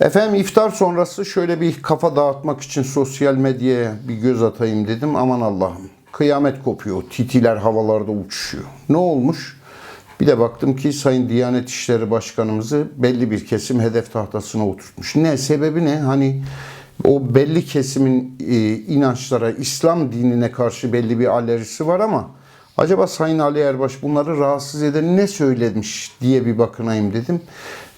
Efendim iftar sonrası şöyle bir kafa dağıtmak için sosyal medyaya bir göz atayım dedim. Aman Allah'ım kıyamet kopuyor. Titiler havalarda uçuşuyor. Ne olmuş? Bir de baktım ki Sayın Diyanet İşleri Başkanımızı belli bir kesim hedef tahtasına oturtmuş. Ne? Sebebi ne? Hani o belli kesimin e, inançlara, İslam dinine karşı belli bir alerjisi var ama acaba Sayın Ali Erbaş bunları rahatsız eden ne söylemiş diye bir bakınayım dedim.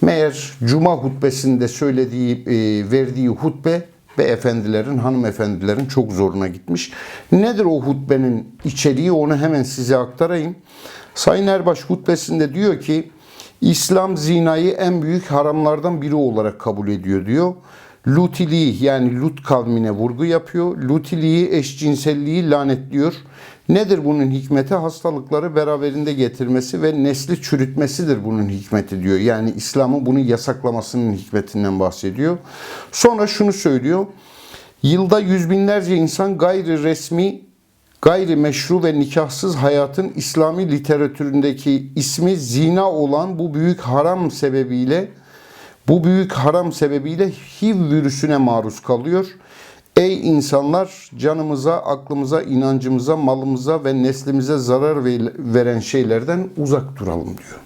Meğer Cuma hutbesinde söylediği, e, verdiği hutbe beyefendilerin, hanımefendilerin çok zoruna gitmiş. Nedir o hutbenin içeriği onu hemen size aktarayım. Sayın Erbaş hutbesinde diyor ki İslam zinayı en büyük haramlardan biri olarak kabul ediyor diyor. Lutiliği yani Lut kavmine vurgu yapıyor. Lutiliği, eşcinselliği lanetliyor. Nedir bunun hikmeti? Hastalıkları beraberinde getirmesi ve nesli çürütmesidir bunun hikmeti diyor. Yani İslam'ın bunu yasaklamasının hikmetinden bahsediyor. Sonra şunu söylüyor. Yılda yüz binlerce insan gayri resmi, gayri meşru ve nikahsız hayatın İslami literatüründeki ismi zina olan bu büyük haram sebebiyle bu büyük haram sebebiyle HIV virüsüne maruz kalıyor. Ey insanlar canımıza, aklımıza, inancımıza, malımıza ve neslimize zarar ve- veren şeylerden uzak duralım diyor.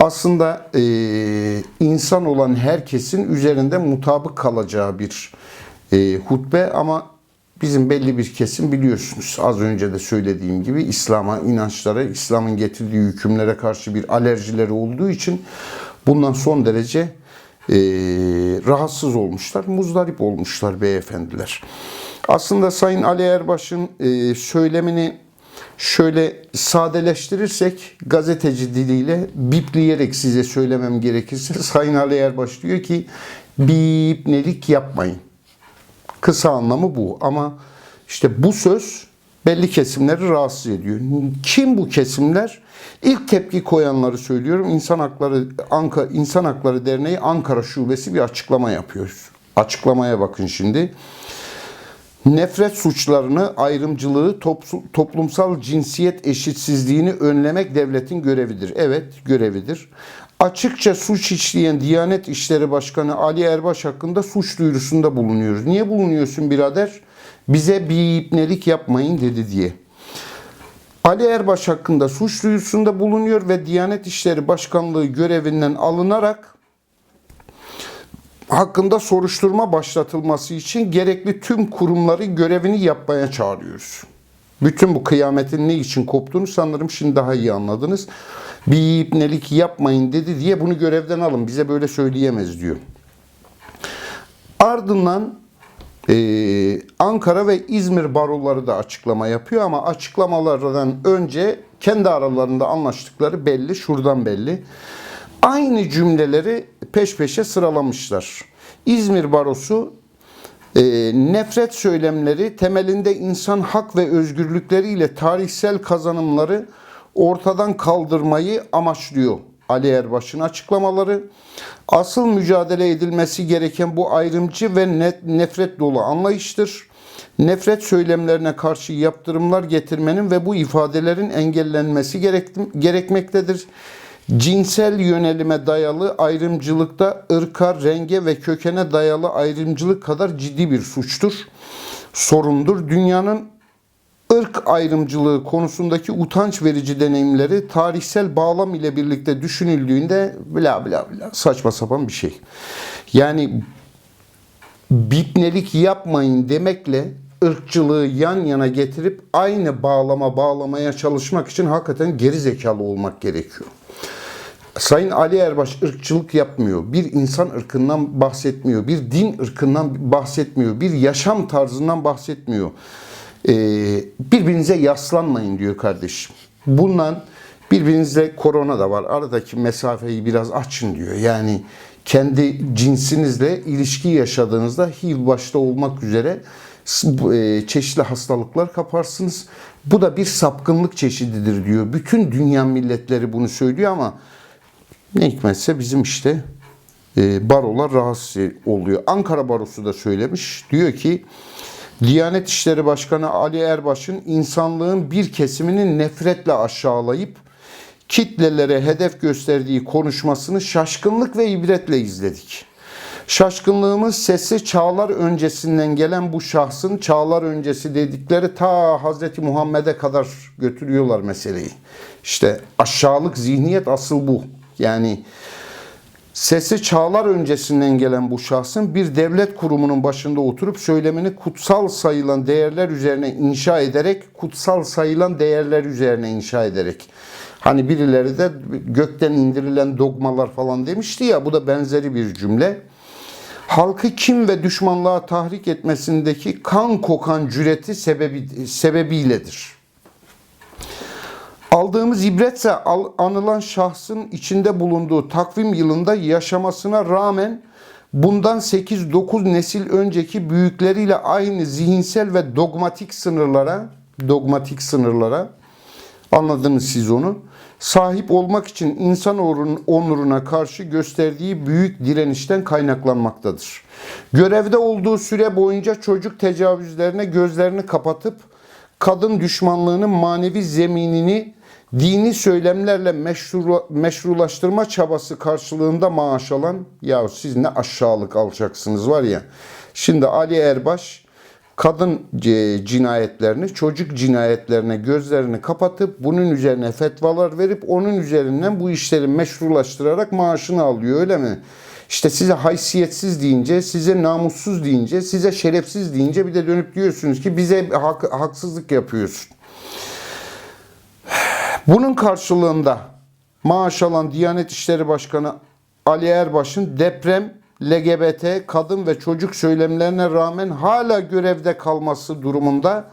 Aslında eee, insan olan herkesin üzerinde mutabık kalacağı bir eee, hutbe ama bizim belli bir kesim biliyorsunuz az önce de söylediğim gibi İslam'a, inançlara, İslam'ın getirdiği hükümlere karşı bir alerjileri olduğu için bundan son derece eee, rahatsız olmuşlar, muzdarip olmuşlar beyefendiler. Aslında Sayın Ali Erbaş'ın eee, söylemini şöyle sadeleştirirsek gazeteci diliyle bipleyerek size söylemem gerekirse Sayın Ali Erbaş diyor ki bipnelik yapmayın. Kısa anlamı bu ama işte bu söz belli kesimleri rahatsız ediyor. Kim bu kesimler? İlk tepki koyanları söylüyorum. İnsan Hakları Ankara İnsan Hakları Derneği Ankara Şubesi bir açıklama yapıyor. Açıklamaya bakın şimdi. Nefret suçlarını, ayrımcılığı, toplumsal cinsiyet eşitsizliğini önlemek devletin görevidir. Evet, görevidir. Açıkça suç işleyen Diyanet İşleri Başkanı Ali Erbaş hakkında suç duyurusunda bulunuyoruz. Niye bulunuyorsun birader? Bize bir ipnelik yapmayın dedi diye. Ali Erbaş hakkında suç duyurusunda bulunuyor ve Diyanet İşleri Başkanlığı görevinden alınarak hakkında soruşturma başlatılması için gerekli tüm kurumları görevini yapmaya çağırıyoruz. Bütün bu kıyametin ne için koptuğunu sanırım şimdi daha iyi anladınız. Bir ipnelik yapmayın dedi diye bunu görevden alın. Bize böyle söyleyemez diyor. Ardından ee, Ankara ve İzmir baroları da açıklama yapıyor ama açıklamalardan önce kendi aralarında anlaştıkları belli, şuradan belli. Aynı cümleleri peş peşe sıralamışlar. İzmir barosu e, nefret söylemleri temelinde insan hak ve özgürlükleriyle tarihsel kazanımları ortadan kaldırmayı amaçlıyor. Ali Erbaş'ın açıklamaları. Asıl mücadele edilmesi gereken bu ayrımcı ve nefret dolu anlayıştır. Nefret söylemlerine karşı yaptırımlar getirmenin ve bu ifadelerin engellenmesi gerek- gerekmektedir. Cinsel yönelime dayalı ayrımcılıkta ırka, renge ve kökene dayalı ayrımcılık kadar ciddi bir suçtur, sorundur. Dünyanın ırk ayrımcılığı konusundaki utanç verici deneyimleri tarihsel bağlam ile birlikte düşünüldüğünde bla bla bla saçma sapan bir şey. Yani bipnelik yapmayın demekle ırkçılığı yan yana getirip aynı bağlama bağlamaya çalışmak için hakikaten geri zekalı olmak gerekiyor. Sayın Ali Erbaş ırkçılık yapmıyor. Bir insan ırkından bahsetmiyor. Bir din ırkından bahsetmiyor. Bir yaşam tarzından bahsetmiyor. Ee, birbirinize yaslanmayın diyor kardeşim. Bundan birbirinizle korona da var. Aradaki mesafeyi biraz açın diyor. Yani kendi cinsinizle ilişki yaşadığınızda HIV başta olmak üzere e, çeşitli hastalıklar kaparsınız. Bu da bir sapkınlık çeşididir diyor. Bütün dünya milletleri bunu söylüyor ama ne hikmetse bizim işte e, barolar rahatsız oluyor. Ankara Barosu da söylemiş. Diyor ki Diyanet İşleri Başkanı Ali Erbaş'ın insanlığın bir kesimini nefretle aşağılayıp kitlelere hedef gösterdiği konuşmasını şaşkınlık ve ibretle izledik. Şaşkınlığımız sesi çağlar öncesinden gelen bu şahsın çağlar öncesi dedikleri ta Hazreti Muhammed'e kadar götürüyorlar meseleyi. İşte aşağılık zihniyet asıl bu. Yani Sesi çağlar öncesinden gelen bu şahsın bir devlet kurumunun başında oturup söylemini kutsal sayılan değerler üzerine inşa ederek, kutsal sayılan değerler üzerine inşa ederek. Hani birileri de gökten indirilen dogmalar falan demişti ya bu da benzeri bir cümle. Halkı kim ve düşmanlığa tahrik etmesindeki kan kokan cüreti sebebi, sebebiyledir. Aldığımız ibretse anılan şahsın içinde bulunduğu takvim yılında yaşamasına rağmen bundan 8-9 nesil önceki büyükleriyle aynı zihinsel ve dogmatik sınırlara dogmatik sınırlara anladınız siz onu sahip olmak için insan onurun- onuruna karşı gösterdiği büyük direnişten kaynaklanmaktadır. Görevde olduğu süre boyunca çocuk tecavüzlerine gözlerini kapatıp kadın düşmanlığının manevi zeminini dini söylemlerle meşru, meşrulaştırma çabası karşılığında maaş alan ya siz ne aşağılık alacaksınız var ya. Şimdi Ali Erbaş kadın cinayetlerini, çocuk cinayetlerine gözlerini kapatıp bunun üzerine fetvalar verip onun üzerinden bu işleri meşrulaştırarak maaşını alıyor öyle mi? İşte size haysiyetsiz deyince, size namussuz deyince, size şerefsiz deyince bir de dönüp diyorsunuz ki bize hak- haksızlık yapıyorsun. Bunun karşılığında maaş alan Diyanet İşleri Başkanı Ali Erbaş'ın deprem, LGBT, kadın ve çocuk söylemlerine rağmen hala görevde kalması durumunda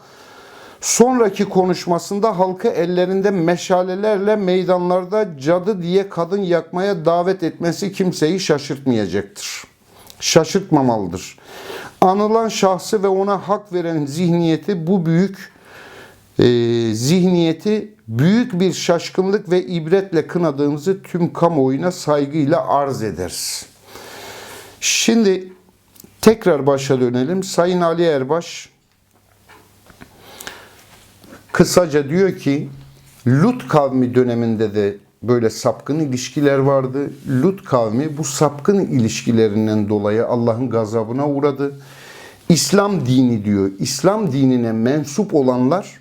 sonraki konuşmasında halkı ellerinde meşalelerle meydanlarda cadı diye kadın yakmaya davet etmesi kimseyi şaşırtmayacaktır. Şaşırtmamalıdır. Anılan şahsı ve ona hak veren zihniyeti bu büyük e, zihniyeti büyük bir şaşkınlık ve ibretle kınadığımızı tüm kamuoyuna saygıyla arz ederiz. Şimdi tekrar başa dönelim. Sayın Ali Erbaş kısaca diyor ki Lut kavmi döneminde de böyle sapkın ilişkiler vardı. Lut kavmi bu sapkın ilişkilerinden dolayı Allah'ın gazabına uğradı. İslam dini diyor. İslam dinine mensup olanlar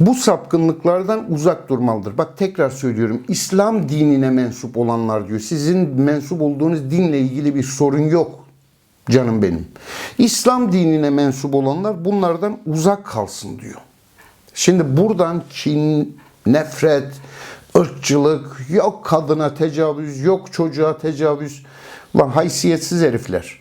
bu sapkınlıklardan uzak durmalıdır. Bak tekrar söylüyorum. İslam dinine mensup olanlar diyor. Sizin mensup olduğunuz dinle ilgili bir sorun yok canım benim. İslam dinine mensup olanlar bunlardan uzak kalsın diyor. Şimdi buradan kin, nefret, ırkçılık, yok kadına tecavüz, yok çocuğa tecavüz. Lan haysiyetsiz herifler.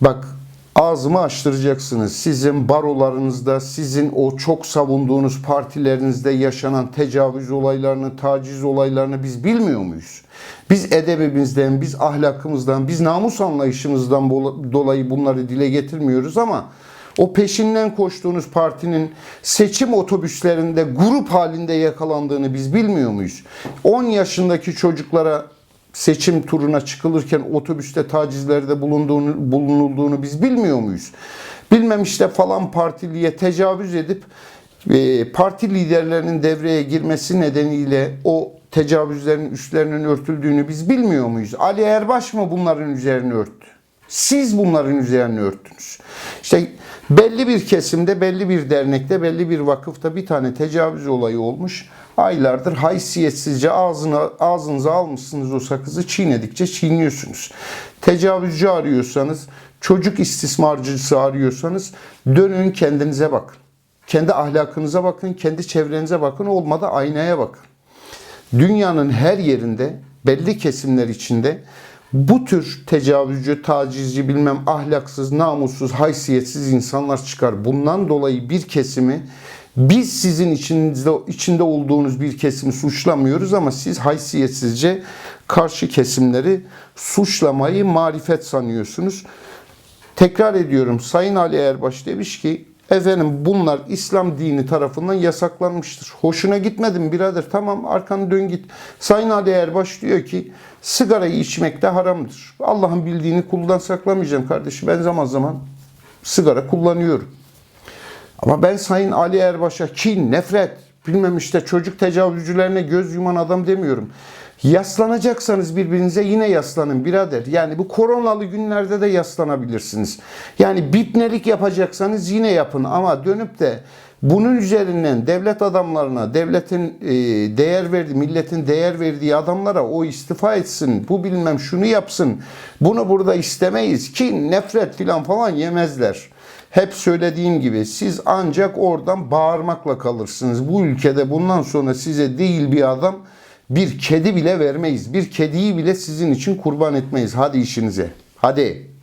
Bak ağzımı açtıracaksınız. Sizin barolarınızda, sizin o çok savunduğunuz partilerinizde yaşanan tecavüz olaylarını, taciz olaylarını biz bilmiyor muyuz? Biz edebimizden, biz ahlakımızdan, biz namus anlayışımızdan dolayı bunları dile getirmiyoruz ama o peşinden koştuğunuz partinin seçim otobüslerinde grup halinde yakalandığını biz bilmiyor muyuz? 10 yaşındaki çocuklara seçim turuna çıkılırken otobüste tacizlerde bulunduğunu, bulunulduğunu biz bilmiyor muyuz? Bilmem işte falan partiliye tecavüz edip e, parti liderlerinin devreye girmesi nedeniyle o tecavüzlerin üstlerinin örtüldüğünü biz bilmiyor muyuz? Ali Erbaş mı bunların üzerini örttü? Siz bunların üzerini örttünüz. İşte belli bir kesimde, belli bir dernekte, belli bir vakıfta bir tane tecavüz olayı olmuş. Aylardır haysiyetsizce ağzına, ağzınıza almışsınız o sakızı çiğnedikçe çiğniyorsunuz. Tecavüzcü arıyorsanız, çocuk istismarcısı arıyorsanız dönün kendinize bakın. Kendi ahlakınıza bakın, kendi çevrenize bakın, olmadı aynaya bakın. Dünyanın her yerinde belli kesimler içinde bu tür tecavüzcü, tacizci, bilmem ahlaksız, namussuz, haysiyetsiz insanlar çıkar. Bundan dolayı bir kesimi biz sizin içinizde, içinde olduğunuz bir kesimi suçlamıyoruz ama siz haysiyetsizce karşı kesimleri suçlamayı marifet sanıyorsunuz. Tekrar ediyorum Sayın Ali Erbaş demiş ki efendim bunlar İslam dini tarafından yasaklanmıştır. Hoşuna gitmedi mi birader? Tamam arkanı dön git. Sayın Ali Erbaş diyor ki sigarayı içmek de haramdır. Allah'ın bildiğini kuldan saklamayacağım kardeşim. Ben zaman zaman sigara kullanıyorum. Ama ben Sayın Ali Erbaş'a kin, nefret, bilmem işte çocuk tecavüzcülerine göz yuman adam demiyorum. Yaslanacaksanız birbirinize yine yaslanın birader. Yani bu koronalı günlerde de yaslanabilirsiniz. Yani bitnelik yapacaksanız yine yapın ama dönüp de bunun üzerinden devlet adamlarına, devletin e, değer verdiği, milletin değer verdiği adamlara o istifa etsin, bu bilmem şunu yapsın, bunu burada istemeyiz ki nefret filan falan yemezler. Hep söylediğim gibi siz ancak oradan bağırmakla kalırsınız. Bu ülkede bundan sonra size değil bir adam bir kedi bile vermeyiz. Bir kediyi bile sizin için kurban etmeyiz. Hadi işinize. Hadi.